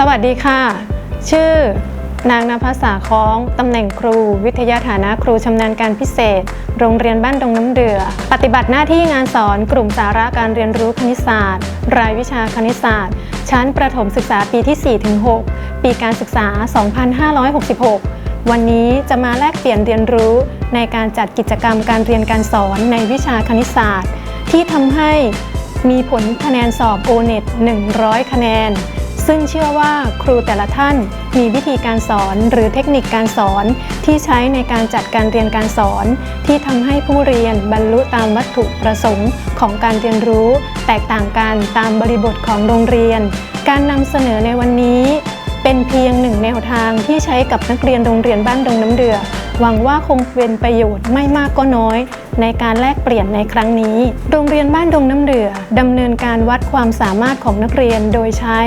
สวัสดีค่ะ ชื่อนางนภาษาคล้อง ตำแหน่งครู วิทยาฐานะครูชำนาญการพิเศษ โรงเรียนบ้านดงน้ำเดือ ปฏิบัติหน้าที่งานสอนกลุ่มสาระการเรียนรู้คณิตศาสตร์ รายวิชาคณิตศาสตร์ ชั้นประถมศึกษาปีที่ 4-6 ปีการศึกษา 2566 วันนี้จะมาแลกเปลี่ยนเรียนรู้ในการจัดกิจกรรมการเรียนการสอนในวิชาคณิตศาสตร์ ที่ทำให้มีผลคะแนนสอบ O-NET 100 คะแนน ซึ่งเชื่อว่าครูแต่ละท่านมีวิธีการสอนหรือเทคนิคการสอนที่ใช้ในการจัดการเรียนการสอน ที่ทำให้ผู้เรียนบรรลุตามวัตถุประสงค์ของการเรียนรู้ แตกต่างกันตามบริบทของโรงเรียน การนำเสนอในวันนี้ เป็นเพียงหนึ่งแนวทางที่ใช้กับนักเรียนโรงเรียนบ้านดงน้ำเดือ หวังว่าคงเป็นประโยชน์ไม่มากก็น้อยในการแลกเปลี่ยนในครั้งนี้ โรงเรียนบ้านดงน้ำเดือดำเนินการวัดความสามารถของนักเรียนโดยใช้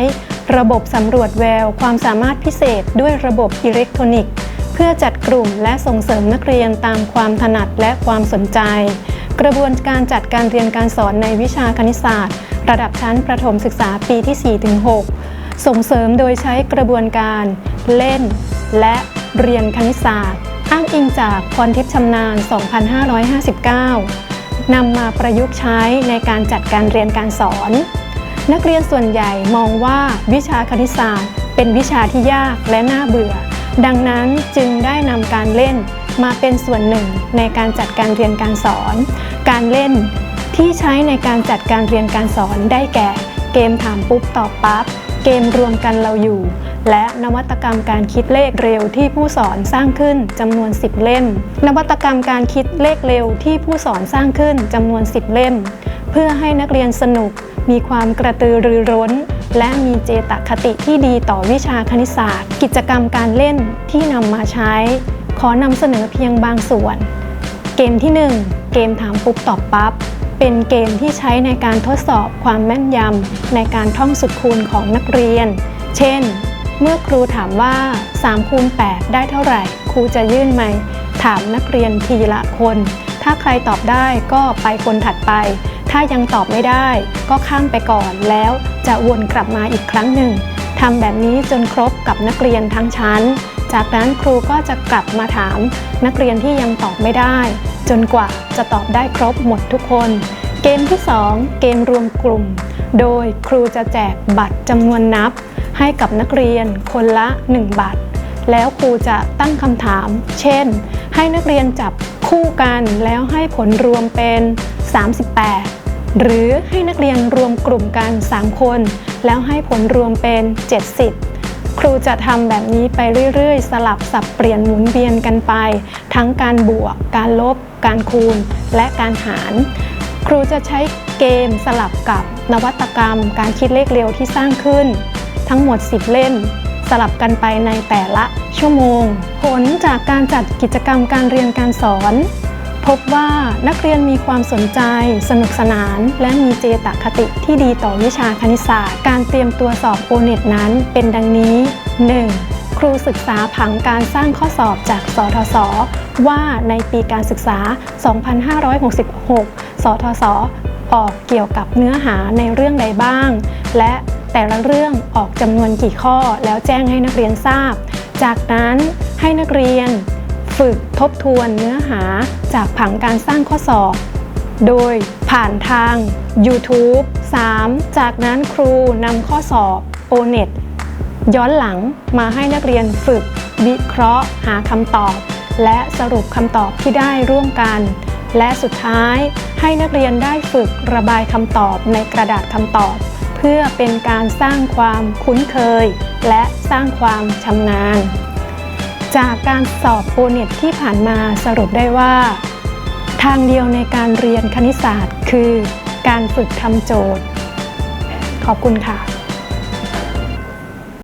ระบบสำรวจแวว ความสามารถพิเศษด้วยระบบอิเล็กทรอนิกส์ เพื่อจัดกลุ่มและส่งเสริมนักเรียนตามความถนัดและความสนใจ กระบวนการจัดการเรียนการสอนในวิชาคณิตศาสตร์ ระดับชั้นประถมศึกษาปีที่ 4-6 ส่งเสริมโดยใช้กระบวนการ เล่น และเรียนคณิตศาสตร์ อ้างอิงจากพรทิพย์ชำนาญ 2559นำมาประยุกต์ใช้ในการจัดการเรียนการสอน นักเรียนส่วนใหญ่มองว่าวิชาคณิตศาสตร์ เป็นวิชาที่ยากและน่าเบื่อ ดังนั้นจึงได้นำการเล่นมาเป็นส่วนหนึ่งในการจัดการเรียนการสอน การเล่นที่ใช้ในการจัดการเรียนการสอนได้แก่ เกมถามปุ๊บตอบปั๊บ เกมรวมกันเราอยู่ และนวัตกรรมการคิดเลขเร็วที่ผู้สอนสร้างขึ้นจำนวน 10 เล่ม นวัตกรรมการคิดเลขเร็วที่ผู้สอนสร้างขึ้นจำนวน 10 เล่ม เพื่อให้นักเรียนสนุก มีความกระตือรือร้น และมีเจตคติที่ดีต่อวิชาคณิตศาสตร์ กิจกรรมการเล่นที่นำมาใช้ ขอนำเสนอเพียงบางส่วน เกมที่ 1 เกมถามปุ๊บตอบปั๊บเป็นเกมที่ใช้ในการทดสอบความแม่นยำในการท่องสุดคูณของนักเรียน เช่น เมื่อครูถามว่า3คูณ8ได้เท่าไหร่ ครูจะยื่นไมค์ถามนักเรียนทีละคน ถ้าใครตอบได้ก็ไปคนถัดไป ถ้ายังตอบไม่ได้ ก็ข้ามไปก่อนแล้วจะวนกลับมาอีกครั้งหนึ่งทำแบบนี้จนครบกับนักเรียนทั้งชั้น จากนั้นครูก็จะกลับมาถาม นักเรียนที่ยังตอบไม่ได้ จนกว่าจะตอบได้ครบหมดทุกคน เกมที่ 2 เกมรวมกลุ่ม โดยครูจะแจกบัตรจำนวนนับ ให้กับนักเรียนคนละ 1 บัตร แล้วครูจะตั้งคำถาม เช่น ให้นักเรียนจับคู่กันแล้วให้ผลรวมเป็น 38 หรือให้นักเรียนรวมกลุ่มกัน 3 คน แล้วให้ผลรวมเป็น 70 ครูจะทำแบบนี้ไปเรื่อยๆ สลับสับเปลี่ยนหมุนเวียนกันไป ทั้งการบวก การลบ การคูณ และการหาร ครูจะใช้เกมสลับกับนวัตกรรม การคิดเลขเร็วที่สร้างขึ้น ทั้งหมด 10 เล่มสลับกันไปในแต่ละชั่วโมง ผลจากการจัดกิจกรรมการเรียนการสอน พบว่านักเรียนมีความสนใจ สนุกสนาน และมีเจตคติที่ดีต่อวิชาคณิตศาสตร์ การเตรียมตัวสอบโอเน็ตนั้นเป็นดังนี้ 1. ครูศึกษาผังการสร้างข้อสอบจากสทศว่าในปีการศึกษา 2566 สทศออกเกี่ยวกับเนื้อหาในเรื่องใดบ้าง และแต่ละเรื่องออกจำนวนกี่ข้อแล้วแจ้งให้นักเรียนทราบ จากนั้นให้นักเรียน ฝึกทบทวนเนื้อหาจากผังการสร้างข้อสอบ โดยผ่านทาง YouTube 3. จากนั้นครูนำข้อสอบ O-NET ย้อนหลังมาให้นักเรียนฝึก วิเคราะห์ หาคำตอบ และสรุปคำตอบที่ได้ร่วมกัน และสุดท้ายให้นักเรียนได้ฝึกระบายคำตอบในกระดาษคำตอบ เพื่อเป็นการสร้างความคุ้นเคย และสร้างความชำนาญ จากการสอบโอเน็ตที่ผ่านมาสรุปได้ว่า ทางเดียวในการเรียนคณิตศาสตร์ คือการฝึกทำโจทย์ ขอบคุณค่ะ